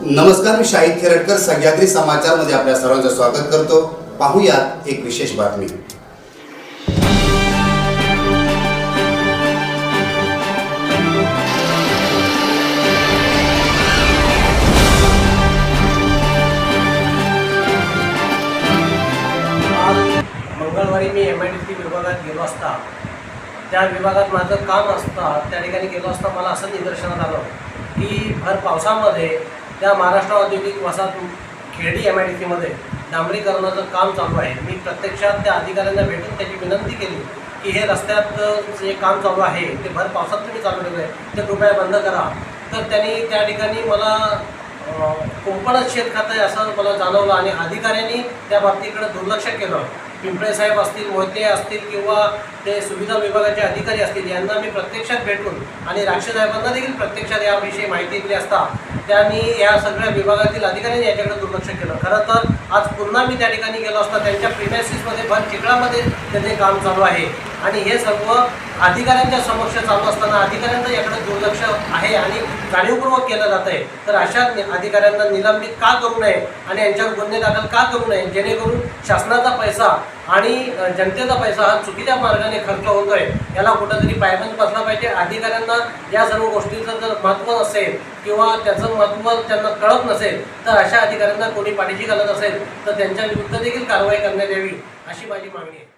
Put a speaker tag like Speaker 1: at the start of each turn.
Speaker 1: नमस्कार मी शाहिद खेरटकर सह्याद्री समाचारमध्ये आपल्या सर्वांचं स्वागत करतो. पाहूयात एक विशेष बातमी.
Speaker 2: मंगळवारी मी एम आय डी सी विभागात गेलो असता. त्या विभागात माझं काम असता. त्या ठिकाणी गेलो असता मला असं निदर्शनात आलं की भर पावसामध्ये त्या महाराष्ट्र औद्योगिक वसाहत खेडी एम आय डी सीमध्ये डांबरीकरणाचं काम चालू आहे. मी प्रत्यक्षात त्या अधिकाऱ्यांना भेटून त्याची विनंती केली की हे रस्त्यात जे काम चालू आहे ते भर पावसात तुम्ही चालू ठेवलं आहे ते कृपया बंद करा. तर त्यांनी त्या ठिकाणी मला अ, कोकणच शेत खातं आहे असं मला जाणवलं आणि अधिकाऱ्यांनी त्या बाबतीकडे दुर्लक्ष केलं. पिंपळे साहेब असतील मोहिते असतील किंवा ते सुविधा विभागाचे अधिकारी असतील यांना मी प्रत्यक्षात भेटून आणि राक्षस साहेबांना देखील प्रत्यक्षात याविषयी माहिती दिली असता त्यांनी या सगळ्या विभागातील अधिकाऱ्यांनी याच्याकडे दुर्लक्ष केलं. खरं तर आज पुन्हा मी त्या ठिकाणी गेलो असता त्यांच्या प्रिमॅसिसमध्ये भर चिखलामध्ये त्याचे काम चालू आहे. आणि हे सर्व अधिकाऱ्यांच्या समक्ष चालू असताना अधिकाऱ्यांचं याकडे दुर्लक्ष आहे आणि जाणीवपूर्वक केलं जात आहे. तर अशा अधिकाऱ्यांना निलंबित का करू नये आणि यांच्यावर गुन्हे दाखल का करू नये जेणेकरून शासनाचा पैसा आणि जनतेचा पैसा हा चुकीच्या मार्गाने खर्च होतोय याला कुठंतरी पायबंद बसला पाहिजे. अधिकाऱ्यांना या सर्व गोष्टीचं जर महत्त्व नसेल किंवा त्याचं महत्त्व त्यांना कळत नसेल तर अशा अधिकाऱ्यांना कोणी पाठीशी घालत असेल तर त्यांच्या विरुद्ध देखील कारवाई करण्यात यावी अशी माझी मागणी आहे.